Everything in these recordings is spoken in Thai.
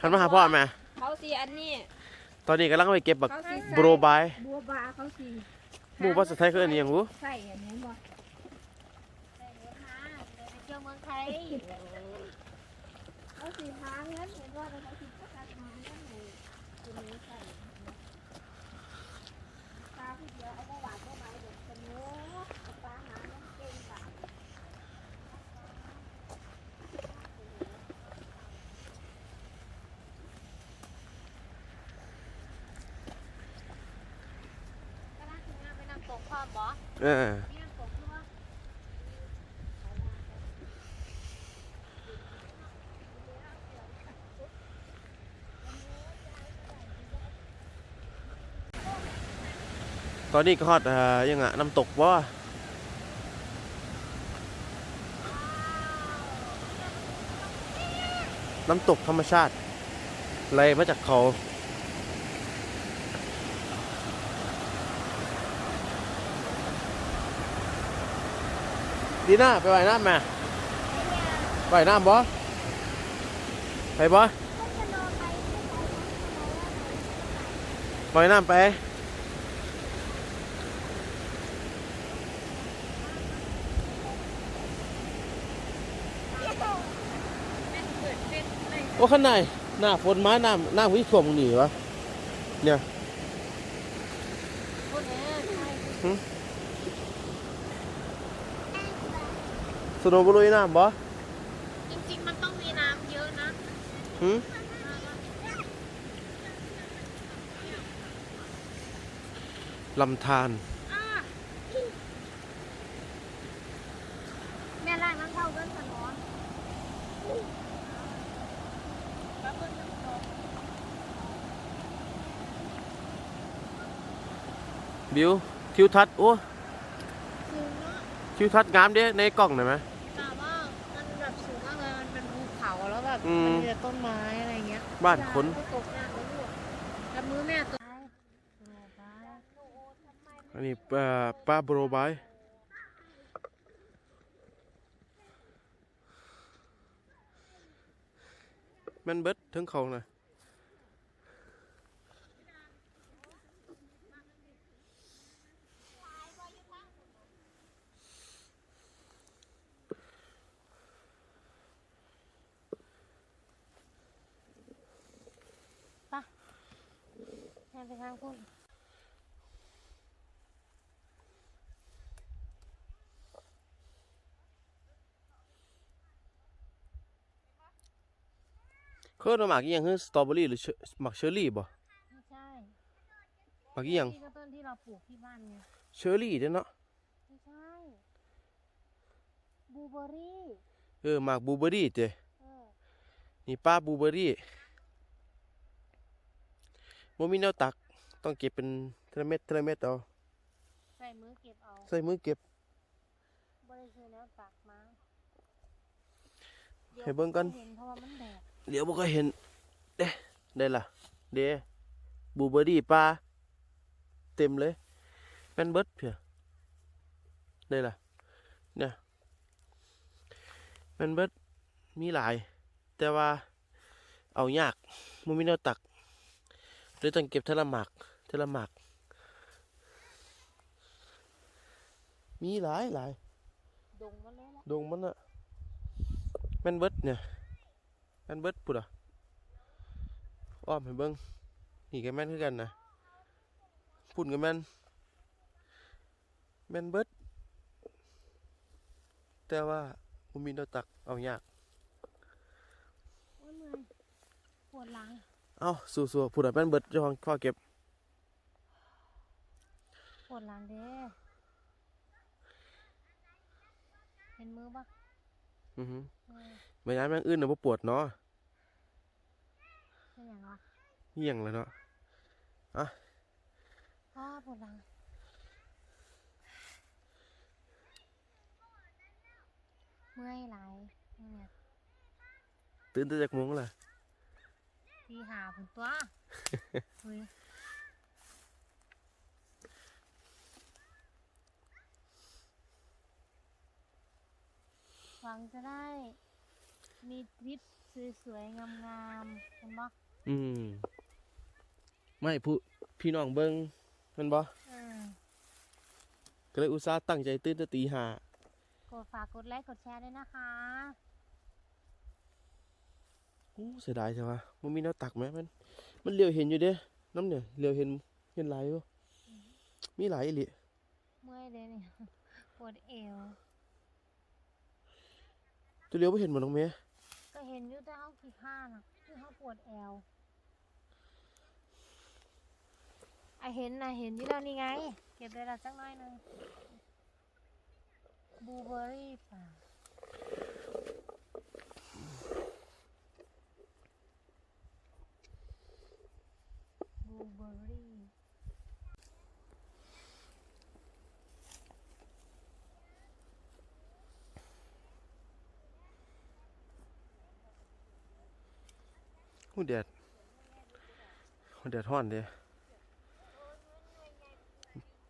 หันมาหาพ่อแม่เขาสีอันนี้ ตอนนี้กำลังไปเก็บบักเขาสีโบรบายบัวบาเขาสีหมู่ภาษาไทยคืออันนี้หยังรู้ใส่อันนี้บ่ไปเที่ยวเมืองไทยเขาสีหาเงินเห็นว่าเขาสีประกาศหาเงินให้คนนี้ใส่ตาผู้เดียวเอามาหวานมาไม้เด็กสนุกตาหาเงินเก่งค่ะ ก็น่าจะงานไปนำตกความบ่เออมีน้ำตกด้วยตอนนี้ก็ฮอดเอ่อยังอะน้ำตกบ่น้ำตกธรรมชาติไหลมาจากเขา ดีน่าไปว่ายน้ำแม่ว่ายน้ำบ่ไปบ่ว่ายน้ำไปโอ้ข้างในหน้าฝนมาน้ำน้ำวิ่งท่วมตรงนี้วะเนี่ย พูดเอง ส โนว์บลุยน้ำบ่จริงๆ มันต้องมีน้ำเยอะนะหืมลำธารแม่ล่างน้ำเท่าเดินถนนบิวทิวทัศน์โอ้สูงเนาะ ทิวทัศน์งามเด้ในกล้องหน่อยไหม อืม มันมีแต่ต้นไม้อะไรเงี้ยบ้านคนตกน้ำแล้วลูกกับมือแม่ตกอันนี้เอ่อป้าโบรบายแมันเบิดถึงเขาน่ะ แม่ ไปทางคุณเคยเอาหมากอีหยังคือสตรอเบอรี่หรือเชอหมากเชอร์รี่บ่ไม่ใช่หมากอีหยังนี่ก็ต้นที่เราปลูกที่บ้านไงเชอร์รี่เด้อเนาะไม่ใช่บลูเบอร์รี่เออหมากบลูเบอร์รี่เจ้เออนี่ป้าบลูเบอร์ รี่บ่มีแนวตัก ต้องเก็บเป็นเทละเม็ดเทละเม็ดเอาใส่มือเก็บเอาใส่มือเก็บบริสุทธิ์แล้วตักมาให้เบิ่งกันเห็นเพราะว่ามันแดดเดี๋ยวบ่ก็เห็นเด้ได้ล่ะ เด้บลูเบอร์รี่ป้าเต็มเลยแม่นเบิดเพียได้ล่ะเนี่ยแม่นเบิดมีหลาย แต่ว่าเอายากบ่มีแนวตัก เลยต้องเก็บเทละหมากเทละหมากมีหลายหลายดงมันเลยละดงมันอะแม่นเบิดเนี่ยแม่นเบิดปุดอะอ้อมให้เบิ้งนี่ก็แม่นคือกันนะพุ่นก็แม่นแม่นเบิดแต่ว่าบ่มีแนวตักเอายากโอ้ยเมื่อยปวดหลัง เอาสู้ๆพุ่นอะแม่นเบิดเจ้าของข้อเก็บปวดหลังเด้เห็นมือปะอือหือเออไม่ย้ายแม่งอื่นน่ะบ่ปวดเนาะเป็นอย่างวะเหี้ยงเลยเนาะพ่อปวดหลังเมื่อยหลายเนี่ยตื่นแต่จากโมงล่ะ ตีหาผลตัวเฮ้ยหวังจะได้ มีทริปสวยๆ งามๆเห็นปะอืม ไม่ผู้พี่น้องเบิ่งแมันบ่อืมก็เลยอุตส่าห์ตั้งใจตื่นแต่ตีห้า กดฝากกดไลค์กดแชร์ด้วยนะคะ โอ้เสียดายใช่ปะมันมีแนวตักไหมมัน มันเลี้ยวเห็นอยู่เด้น้ำเนี่ยเลี้ยวเห็นเห็นหลายอยู่มีหลายอีหลีเมื่อยเลยเนี่ยปวดเอวตัวเลี้ยวไม่เห็นหมดน้องเมย์ก็เห็นอยู่แต่ห้องขี้ข้านอะที่ห้องปวดเอวไอะเห็นนะเห็นอยู่แล้วนี่ไง เก็บได้ละจักหน้อยหนึงบลูเบอร์รี่ป่ะ ลูเบอร์รี่หูแดดหูแดดห้อนเด้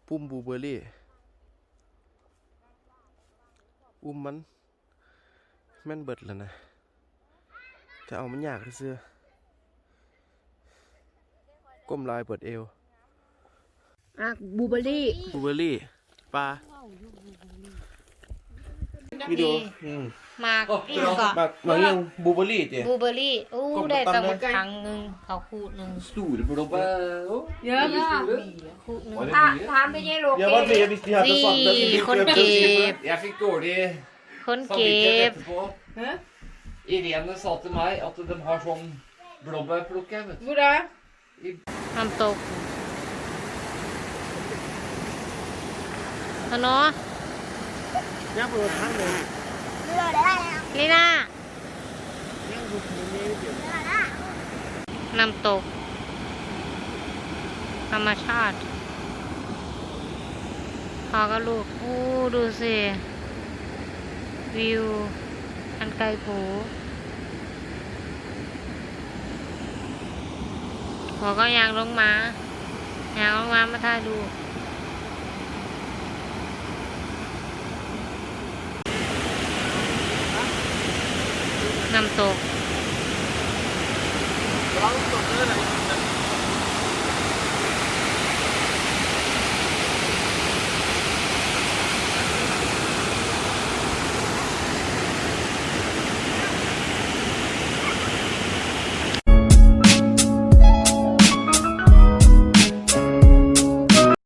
ปุ่มบูเบอร์รี่ อุ้มมัน แม่นเบิดแล้วนะ จะเอามันยากเสื้อ ก้มลายเปิดเอวอะบลูเบอร์รี่ บลูเบอร์รี่ปลาว้าวยุบบลูเบอร์รี่วิดีโออืมหมากอีกก่อนมากมากยังบลูเบอร์รี่เจ้บลูเบอร์รี่ อู้กบได้ตั้งตำเลยครั้งหนึ่งเขาคูดหนึ่ง Store blåbær òg. เยอะคูดหนึ่ง Var det อะ mye? ทานไปยี่โลเดี๋ยววันนี้ hvis de hadde Vi sagt det, så kon- fikk jeg Jeg fikk dårlig คนเก็บ samvittighet etterpå. Irene sa til meg at de har sånn blåbærplukker, vet du. บูดา น้ำตกขนอย่างเปิดทั้งเลยลีน่าย่างบุกเดี๋ยวนี้เดี๋ยวน้ำตก ธรรมชาติพอกับลูกอู้ดูสิ วิว อันไกล หูพอก็ยางลงมายางลงมามาถ่ายดูน้ำตกเราตกเลยนะ